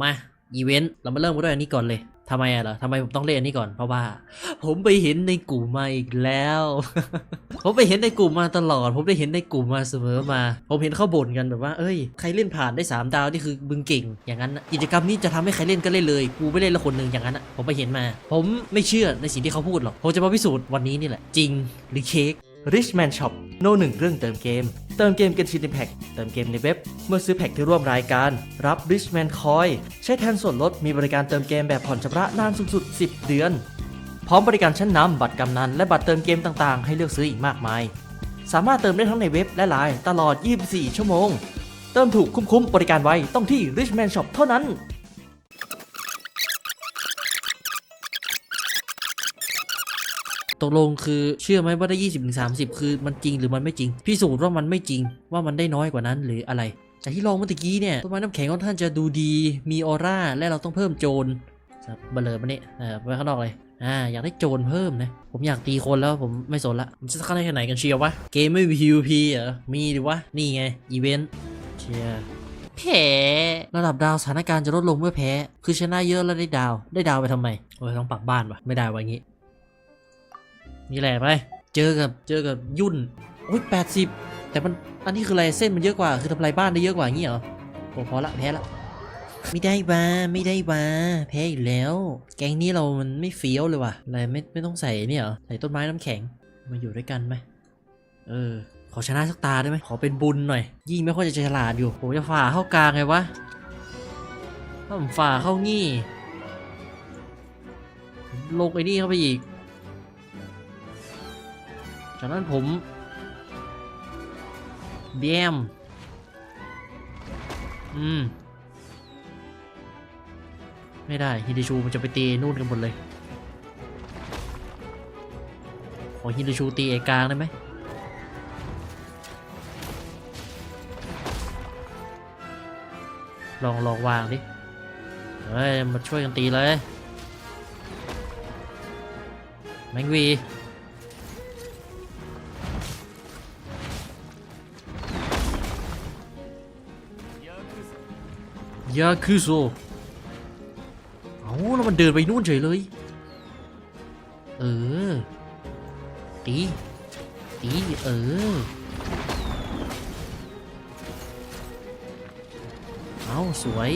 มาอีเวนต์เรามาเริ่มกันด้วยอันนี้ก่อนเลยทำไมอะเหรอทำไมผมต้องเล่นอันนี้ก่อนเพราะว่า ผมไปเห็นในกลุ่มมาอีกแล้ว ผมไปเห็นในกลุ่มมาตลอด ผมได้เห็นในกลุ่มมาเสมอมา ผมเห็นเขาบ่นกันแบบว่า เอ้ยใครเล่นผ่านได้ 3 ดาวนี่คือบึงเก่ง อย่างนั้นกิจกรรมนี้จะทำให้ใครเล่นก็เล่นเลยกูไม่เล่นละคนหนึ่งอย่างนั้นอะผมไปเห็นมา ผมไม่เชื่อในสิ่งที่เขาพูดหรอกผมจะมาพิสูจน์วันนี้นี่แหละ จริงหรือเค้ก Richman Shop โนหนึ่งเรื่องเติมเกม เติมเกมกันชินในแพ็กเติมเกมในเว็บ เมื่อซื้อแพ็กที่ร่วมรายการ รับ Richman Coin ใช้แทนส่วนลดมีบริการเติมเกมแบบผ่อนชำระนานสูงสุด 10 เดือน พร้อมบริการชั้นนำบัตรกำนัน และบัตรเติมเกมต่างๆ ให้เลือกซื้ออีกมากมาย สามารถเติมได้ทั้งในเว็บและไลน์ตลอด 24 ชั่วโมง เติมถูกคุ้มๆบริการไวต้องที่ Richman Shop เท่านั้น ตกลงคือเชื่อไหมว่าได้ 20-30ถึง30คือมันจริงหรือมันไม่จริง พิสูจน์ว่ามันไม่จริงว่ามันได้น้อยกว่านั้นหรืออะไรจากที่ลองเมื่อกี้เนี่ยต้นไม้น้ำแข็งค่อนข้างจะดูดี มีออร่าและเราต้องเพิ่มโจรครับเบลอมาเนี่ยเออไปข้างนอกเลยอ่าอยากได้โจรเพิ่มนะ ผมอยากตีคนแล้วผมไม่สนละมันจะเข้าได้แค่ไหนกันเชียววะ เกมไม่มี PVP เหรอ มีดิวะ นี่ไง อีเวนต์เชียร์แพ้ระดับดาวสถานการณ์จะลดลงเมื่อแพ้ คือชนะเยอะแล้วได้ดาว ได้ดาวไปทำไมโอ้ยต้องปักบ้านวะไม่ได้วะอย่างงี้ นี่แหละไป เจอกับเจอกับยุ่นโอ้ยแปดสิบแต่มันอันนี้คืออะไรเส้นมันเยอะกว่าคือทำลายบ้านได้เยอะกว่างี้เหรอโอ้พอละแพ้ละไม่ได้บ้าไม่ได้บ้าแพ้อีกแล้ว แก๊งนี้เรามันไม่เฟี้ยวเลยว่ะอะไรไม่ไม่ต้องใส่เนี่ยเหรอใส่ต้นไม้น้ำแข็งมาอยู่ด้วยกันไหมเออ ขอชนะสักตาได้ไหมขอเป็นบุญหน่อย ยิ่งไม่ค่อยจะฉลาดอยู่ผมจะฝ่าเข้ากลางไงวะถ้าผมฝ่าเข้างี้ ลงไอ้นี่เข้าไปอีก จากนั้นผมเบียมอืม ไม่ได้ฮิดิชูมันจะไปตีนู่นกันหมดเลย ขอฮิดิชูตีไอ้กลางได้ไหมลองลองวางดิ เฮ้ย มาช่วยกันตีเลย แมงวี ยาคือโซเอาแล้วมันเดินไปนู่นเฉยเลย เออ ตี ตี เออ เอาสวย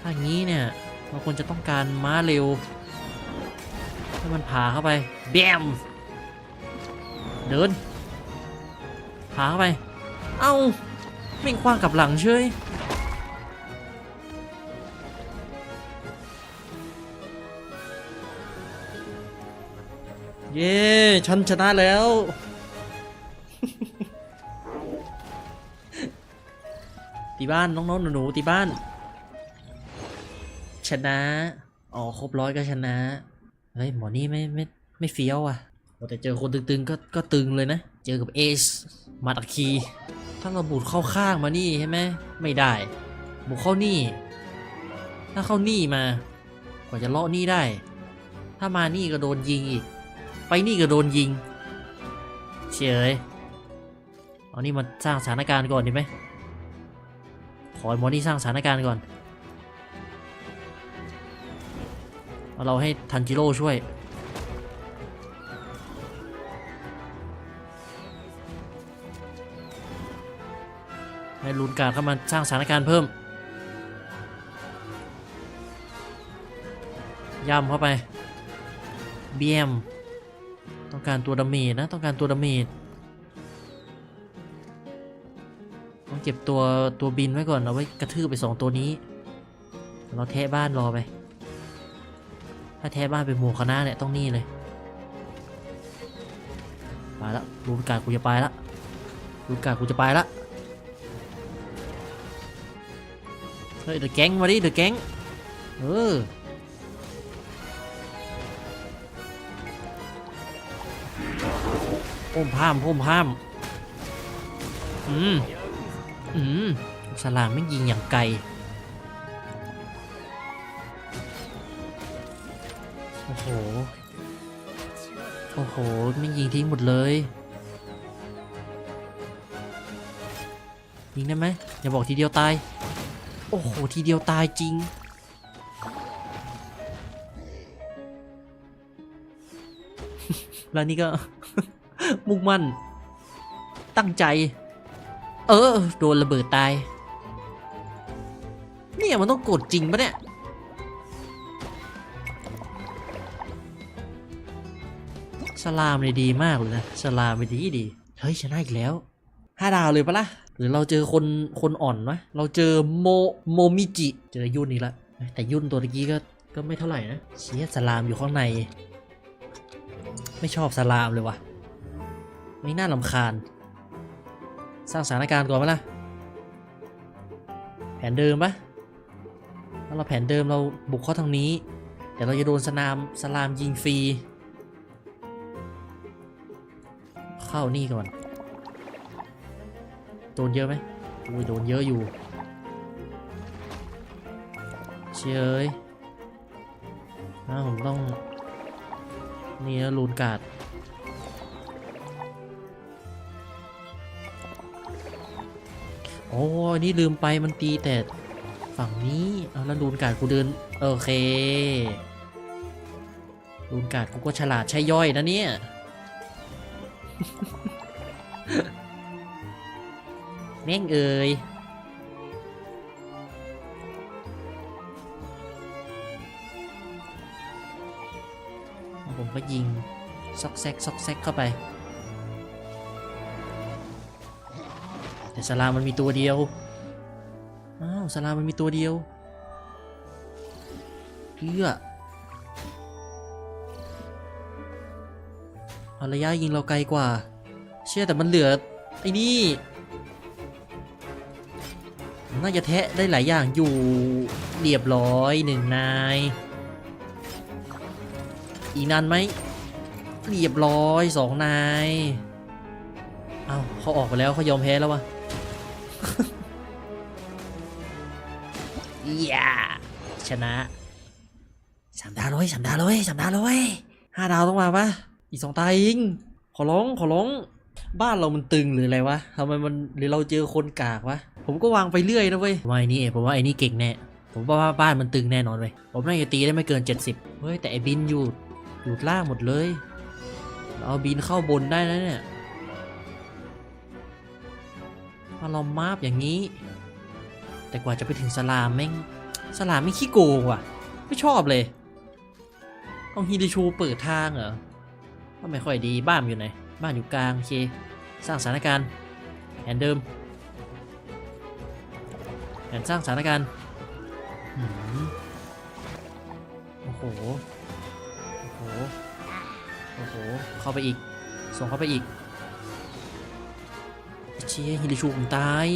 ถ้างี้เนี่ยเราควรจะต้องการม้าเร็ว ให้มันผ่าเข้าไปแบมเดินพาเข้าไป เอ้าไม่งคว้างกลับหลังเฉยเย้ฉันชนะแล้ว ตีบ้านน้องๆหนูๆตีบ้าน ชนะ อ๋อ ครบร้อยก็ชนะ เฮ้ย หมอนี่ไม่ไม่ไม่เฟี้ยวอะ แต่เจอคนตึงๆก็ก็ตึงเลยนะ เจอกับเอสมาตะคี ถ้าเราบุดเข้าข้างมานี่ใช่ไหมไม่ได้บุกเข้านี่ ถ้าเข้านี่มา กว่าจะเลาะนี่ได้ ถ้ามานี่ก็โดนยิงอีก ไปนี่ก็โดนยิง เฉยเอานี่มาสร้างสถานการณ์ก่อนดีไหมขอไอ้หมอนี่สร้างสถานการณ์ก่อน เอาเราให้ทันจิโร่ช่วย ให้ลุนการเข้ามาสร้างสถานการณ์เพิ่ม ย่ำเข้าไป เบียม ต้องการตัวดาเมจนะ ต้องการตัวดาเมจต้องเก็บตัวตัวบินไว้ก่อน เอาไว้กระทืบไปสองตัวนี้ เราแทะบ้านรอไป ถ้าแทะบ้านเป็นหมู่คณะเนี่ยต้องนี่เลย ไปละรูนการกูจะไปละรูนการกูจะไปละ เฮ้ยเดอะแก๊งมาดิเดอะแก๊งเออพุ่มพามพุ่มพามอืมอืมสลามไม่ยิงอย่างไกลโอ้โห โอ้โห ไม่ยิงทิ้งหมดเลย ยิงได้ไหมอย่าบอกทีเดียวตาย โอ้โห ทีเดียวตายจริง แล้วนี่ก็ มุ่งมั่น ตั้งใจ เออ โดนระเบิดตาย เนี่ยมันต้องกดจริงปะเนี่ยสลามเนี่ยดีมากเลยนะสลามไม่ดีดี เฮ้ยชนะอีกแล้วห้าดาวเลยปะล่ะ หรือเราเจอคนคนอ่อนวะเราเจอโมโมมิจิเจอยุ่นอีกแล้วแต่ยุ่นตัวตะกี้ก็ก็ไม่เท่าไหร่นะเชียสลามอยู่ข้างใน ไม่ชอบสลามเลยวะไม่น่าลำคาญ สร้างสถานการณ์ก่อนไหมล่ะ แผนเดิมปะถ้าเราแผนเดิมเราบุกเข้าทางนี้ เดี๋ยวเราจะโดนสนามสลามยิงฟรี เข้านี่ก่อน โดนเยอะไหมอุ้ยโดนเยอะอยู่ เชยเอ้ยอ้าผมต้อง นี่นะลูนการ์ดโอ้นี่ลืมไปมันตีแต่ฝั่งนี้เอาแล้วลูนการ์ดกูเดิน โอเคลูนการ์ดกูก็ฉลาดใช่ย่อยนะเนี่ย แม่งเอ่ยผมก็ยิง ซอกแซกซอกแซกเข้าไป แต่สลามมันมีตัวเดียว อ้าวสลามมันมีตัวเดียวเพื่อระยะยิงเราไกลกว่า เชื่อแต่มันเหลือ ไอ้นี่ น่าจะแทะได้หลายอย่างอยู่เรียบร้อยหนึ่งนาย อีกนานไหมเรียบร้อยสองนายเอ้าเขาออกไปแล้วเขายอมแพ้แล้ววะอย่าชนะสามดาวเลยสามดาวเลยสามดาวเลยห้าดาวต้องมาปะอีกสองตาเองขอร้องขอร้อง บ้านเรามันตึงหรืออะไรวะทำไมมันหรือเราเจอคนกากวะ ผมก็วางไปเรื่อยนะเว้ยผมว่าไอ้นี่ผมว่าไอ้นี่เก่งแน่ ผมว่าบ้านมันตึงแน่นอนเว้ยผมน่าจะตีได้ไม่เกิน 70 เฮ้ยแต่ไอ้บินอยู่อยู่ล่างหมดเลยเราเอาบินเข้าบนได้นะเนี่ยถ้าเรามาบอย่างนี้ แต่กว่าจะไปถึงสลามแม่งสลามไม่ขี้โกงว่ะ ไม่ชอบเลย ต้องฮิริชูเปิดทางเหรอก็ไม่ค่อยดีบ้านมันอยู่ไหน บ้านอยู่กลางโอเคสร้างสถานการณ์แผนเดิมแผนสร้างสถานการณ์โอ้โหโอ้โหโอ้โหเข้าไปอีกส่งเข้าไปอีกเชี่ยฮิริชูผมตาย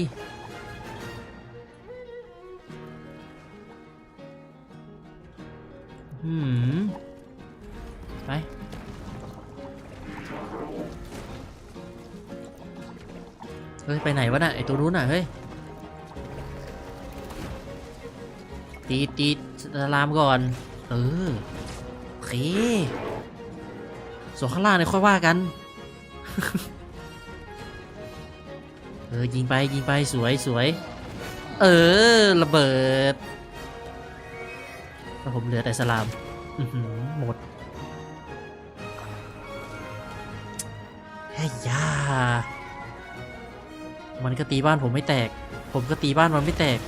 หืม เฮ้ย ไปไหนวะน่ะไอตัวนู้นน่ะ เฮ้ย ตีตีสลามก่อน เออ โอเค ส่วนข้างล่างเนี่ยค่อยว่ากัน เออ ยิงไป ยิงไปสวยสวย เออ ระเบิดแล้วผมเหลือแต่สลามอือหือหมดแค่ยา มันก็ตีบ้านผมไม่แตก ผมก็ตีบ้านมันไม่แตก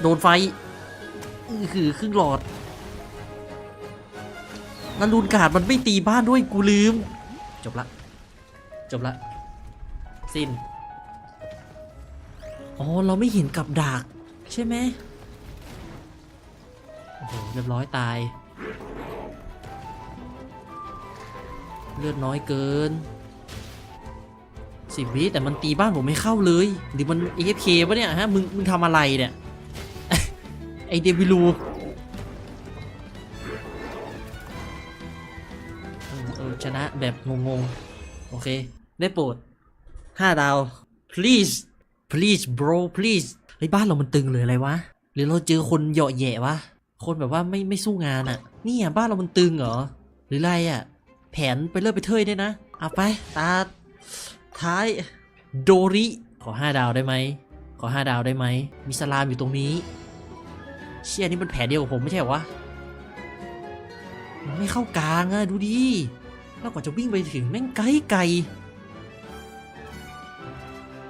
โดนไฟอือคือครึ่งหลอดนันรูนกาดมันไม่ตีบ้านด้วยกูลืม จบละ จบละ สิ้น อ๋อ เราไม่เห็นกับดัก ใช่ไหมโอ้โห เรียบร้อยตาย เลือดน้อยเกิน สิบวิแต่มันตีบ้านผมไม่เข้าเลย หรือมัน AFK ปะเนี่ยฮะมึงมึงทำอะไรเนี่ย ไอเดวิลูชนะแบบงงๆ โอเค ได้โปรดห้าดาว please please bro please เฮ้ยบ้านเรามันตึงหรืออะไรวะ หรือเราเจอคนเหยาะแย่วะ คนแบบว่าไม่ไม่สู้งานอะ่ะ นี่อะบ้านเรามันตึงเหรอ หรืออะไรอะ่ะ แผนไปเลิกไปเทยได้นะ เอาไปตา ท้ายโดริ ขอห้าดาวได้ไหม ขอห้าดาวได้ไหม มีสลามอยู่ตรงนี้ เชี่ยนี่มันแผลเดียวกับผมไม่ใช่เหรอวะ มันไม่เข้ากลางอะดูดิแล้วกว่าจะวิ่งไปถึงแม่งไกลไกล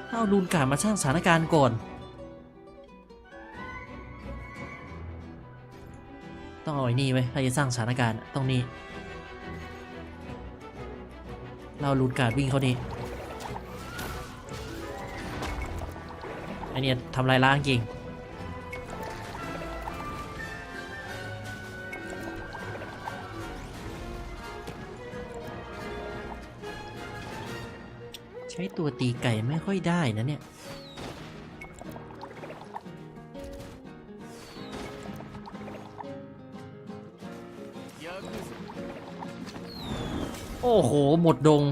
เอาลูนการดมาสร้างสถานการณ์ก่อน ต้องเอาไอ้นี่ไว้ถ้าจะสร้างสถานการณ์ต้องนี่เราลูนการดวิ่งเขานี่ ไอเนี่ยทำลายล้างจริง ใช้ตัวตีไก่ไม่ค่อยได้นะเนี่ยโอ้โห หมดดง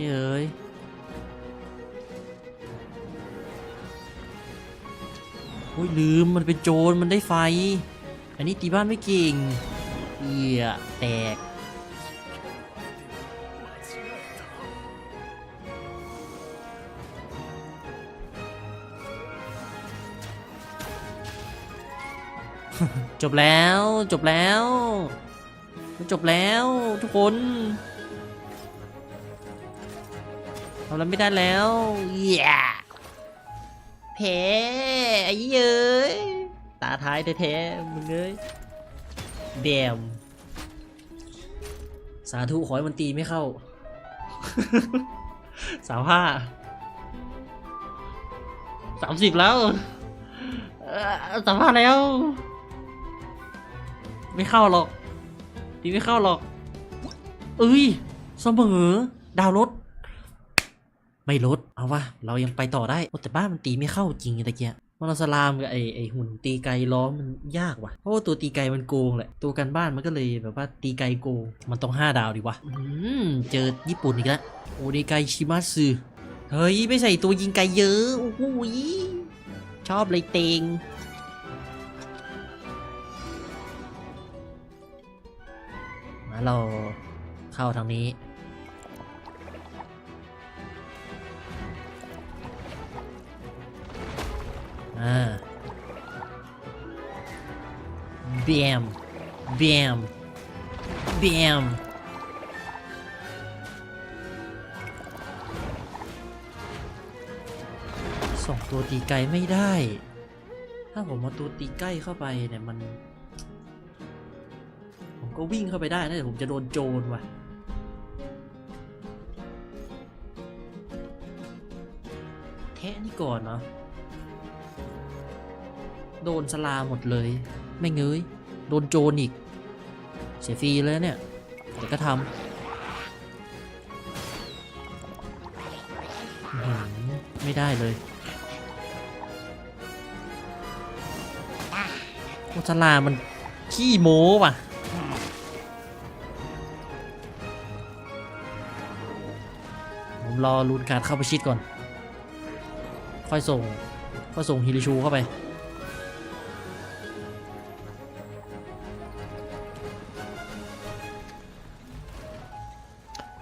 เจ้ยเอ้ยโอ้ยลืมมันเป็นโจรมันได้ไฟ อันนี้ตีบ้านไม่เก่งเหี้ยแตกจบแล้วจบแล้ว มันจบแล้วทุกคน ทำอะไรไม่ได้แล้วเหี้ยแพ้ไอ้เย้ยตาท้ายแท้ๆมึงเอ้ยแดมสาธุขอให้มันตีไม่เข้า สาวห้าสามสิบแล้วสามห้าแล้ว ไม่เข้าหรอกตีไม่เข้าหรอกเอ้ยเสมอดาวลด ไม่ลด เอาวะ เรายังไปต่อได้แต่บ้านมันตีไม่เข้าจริงตะเกียมันเอาสลามกับไอไอหุ่นตีไกลล้อมมันยากว่ะ เพราะว่าตัวตีไกลมันโกงแหละ ตัวกันบ้านมันก็เลยแบบว่าตีไกลโกง มันต้องห้าดาวดีวะเจอญี่ปุ่นอีกแล้วโอเดไกชิมัตสึเฮ้ย ไม่ใส่ตัวยิงไกลเยอะโอ้โหยชอบเลยเตงมาเราเข้าทางนี้ อ่าเบียมเบียมเบียมส่งตัวตีไกลไม่ได้ ถ้าผมเอาตัวตีใกล้เข้าไปเนี่ยมัน ผมก็วิ่งเข้าไปได้นะแต่ผมจะโดนโจรว่ะแทะนี่ก่อนเนาะ โดนสลาหมดเลย ไม่เงยโดนโจรอีก เสียฟรีเลยเนี่ยแต่ก็ทำไม่ได้เลยโอสลามันขี้โม้ว่ะผมรอลุนการเข้าไปชิดก่อน ค่อยส่ง ค่อยส่งฮิริชูเข้าไป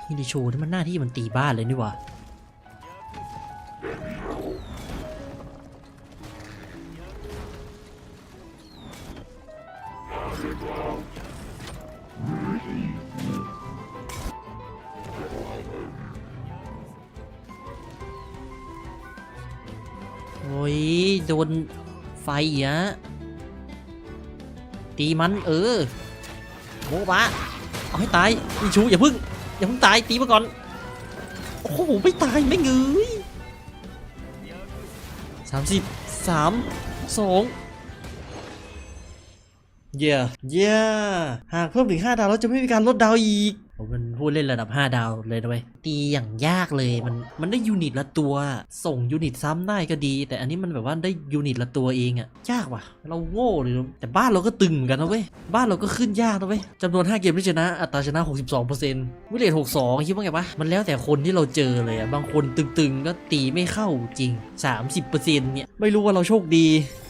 ฮิริชูนี่มันหน้าที่มันตีบ้านเลยนี่ว่าโอ้ย โดนไฟอีกอะตีมัน เออโมบะเอาให้ตายอีชูอย่าพึ่ง อย่าเพิ่งตายตีมาก่อน โอ้โหไม่ตายไม่เงยสามสิบสามสองเย่เย่หากเพิ่มถึง5ดาวแล้วจะไม่มีการลดดาวอีกมัน พูดเล่นระดับ 5 ดาวเลยนะเว้ยตีอย่างยากเลยมันมันได้ยูนิตละตัว ส่งยูนิตซ้ำได้ก็ดี แต่อันนี้มันแบบว่าได้ยูนิตละตัวเองอะยากว่ะ เราโง่เลยแต่บ้านเราก็ตึงเหมือนกันนะเว้ยบ้านเราก็ขึ้นยากนะเว้ยจำนวน 5 เกมที่ชนะอัตราชนะ 62%วิเลต62 คิดว่าไงปะมันแล้วแต่คนที่เราเจอเลยอะบางคนตึงๆก็ตีไม่เข้าจริง 30%เนี่ยไม่รู้ว่าเราโชคดี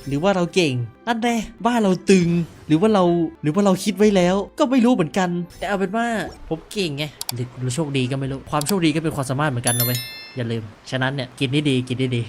หรือว่าเราเก่งนั่นแน่บ้านเราตึง หรือว่าเรา หรือว่าเราคิดไว้แล้ว ก็ไม่รู้เหมือนกัน แต่เอาเป็นว่าผมเก่งไงหรือโชคดีก็ไม่รู้ ความโชคดีก็เป็นความสามารถเหมือนกันนะเว้ยอย่าลืม ฉะนั้นเนี่ยกินได้ดีกินได้ดี